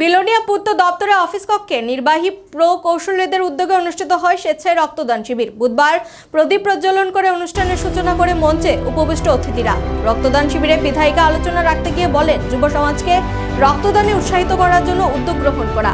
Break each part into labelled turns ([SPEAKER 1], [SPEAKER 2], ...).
[SPEAKER 1] বিলোনিয়া পূর্ত দপ্তরে অফিস কক্ষে নির্বাহী প্রকৌশলীদের উদ্যোগে অনুষ্ঠিত হয় স্বেচ্ছায় রক্তদান শিবির। বুধবার প্রদীপ প্রজ্বলন করে অনুষ্ঠানের সূচনা করে মঞ্চে উপবিষ্ট অতিথিরা। রক্তদান শিবিরে বিধায়িকা আলোচনা রাখতে গিয়ে বলেন, যুব সমাজকে রক্তদানে উৎসাহিত করার জন্য উদ্যোগ গ্রহণ করা।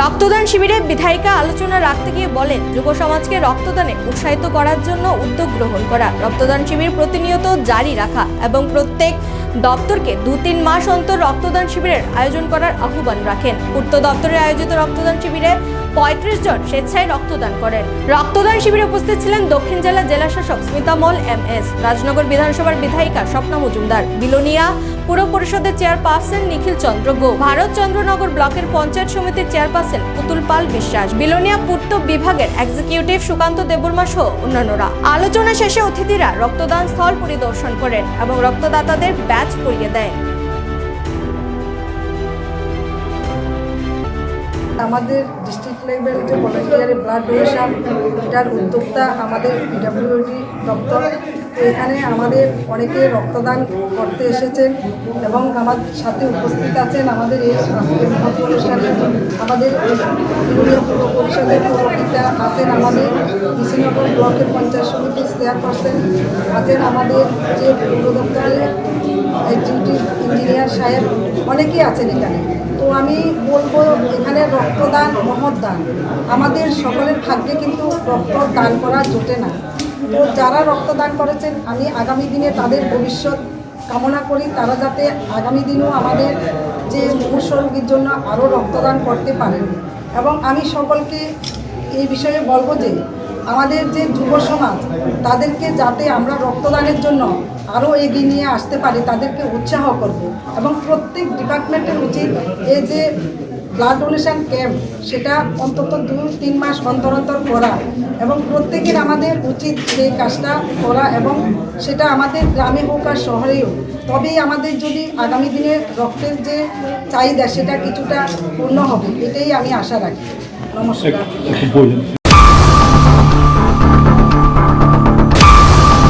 [SPEAKER 1] রক্তদান শিবিরে বিধায়িকা আলোচনা রাখতে গিয়ে বলেন, যুব সমাজকে রক্তদানে উৎসাহিত করার জন্য উদ্যোগ গ্রহণ করা। রক্তদান শিবির প্রতিনিয়ত জারি রাখা এবং প্রত্যেক দপ্তরকে দু তিন মাস অন্তর রক্তদান শিবিরের আয়োজন করার আহ্বান রাখেন। পূর্ত দপ্তরে আয়োজিত রক্তদান শিবিরে পঁয়ত্রিশ জন স্বেচ্ছায় রক্তদান করেন। রক্তদান শিবিরে উপস্থিত ছিলেন দক্ষিণ জেলা জেলা শাসক স্মিতা মল, এম এস, রাজনগর বিধানসভার বিধায়িকা স্বপ্না মজুমদার, বিলোনিয়া পুর পরিষদের চেয়ারপারসন নিখিল চন্দ্র গো ভারত চন্দ্রনগর ব্লকের পঞ্চায়েত সমিতির চেয়ারপারসন পুতুল পাল বিশ্বাস, বিলোনিয়া পূর্ত বিভাগের এক্সিকিউটিভ সুকান্ত দেববর্মা সহ অন্যান্যরা। আলোচনা শেষে অতিথিরা রক্তদান স্থল পরিদর্শন করেন এবং রক্তদাতাদের ব্যাচ পরিয়ে দেয়
[SPEAKER 2] আমাদের লেভেল যে ব্লাড ডোনেশন এটার উদ্যোক্তা আমাদের পিডাব্লিউডি দপ্তর এখানে আমাদের অনেকে রক্তদান করতে এসেছেন এবং আমার সাথে উপস্থিত আছেন আমাদের এই মহৎ অনুষ্ঠানে আমাদের পরিষদের পৌরপিতা আছেন আমাদের কৃষ্ণনগর ব্লকের পঞ্চায়েত সমিতির চেয়ারপারসন আছেন আমাদের যে পৌর দপ্তরের এক্সিকিউটিভ ইঞ্জিনিয়ার সাহেব। অনেকেই আছেন এখানে। তো আমি বলব এখানে রক্তদান মহৎ দান আমাদের সকলের ভাগ্যে কিন্তু রক্ত দান করা জোটে না। তো যারা রক্তদান করেছেন, আমি আগামী দিনে তাদের ভবিষ্যৎ কামনা করি। তারা যাতে আগামী দিনেও আমাদের যে মুমূর্ষ রোগীর জন্য আরও রক্তদান করতে পারেন। এবং আমি সকলকে এই বিষয়ে বলব যে, আমাদের যে যুব সমাজ, তাদেরকে যাতে আমরা রক্তদানের জন্য আরও এগিয়ে নিয়ে আসতে পারি, তাদেরকে উৎসাহ করব। এবং প্রত্যেক ডিপার্টমেন্টের উচিত এই যে ব্লাড ডোনেশন ক্যাম্প সেটা অন্তত দু তিন মাস অন্তর অন্তর করা। এবং প্রত্যেকের আমাদের উচিত সেই কাজটা করা এবং সেটা আমাদের গ্রামে হোক আর শহরে হোক। তবেই আমাদের যদি আগামী দিনে রক্তের যে চাহিদা, সেটা কিছুটা পূর্ণ হবে, এটাই আমি আশা রাখি। নমস্কার।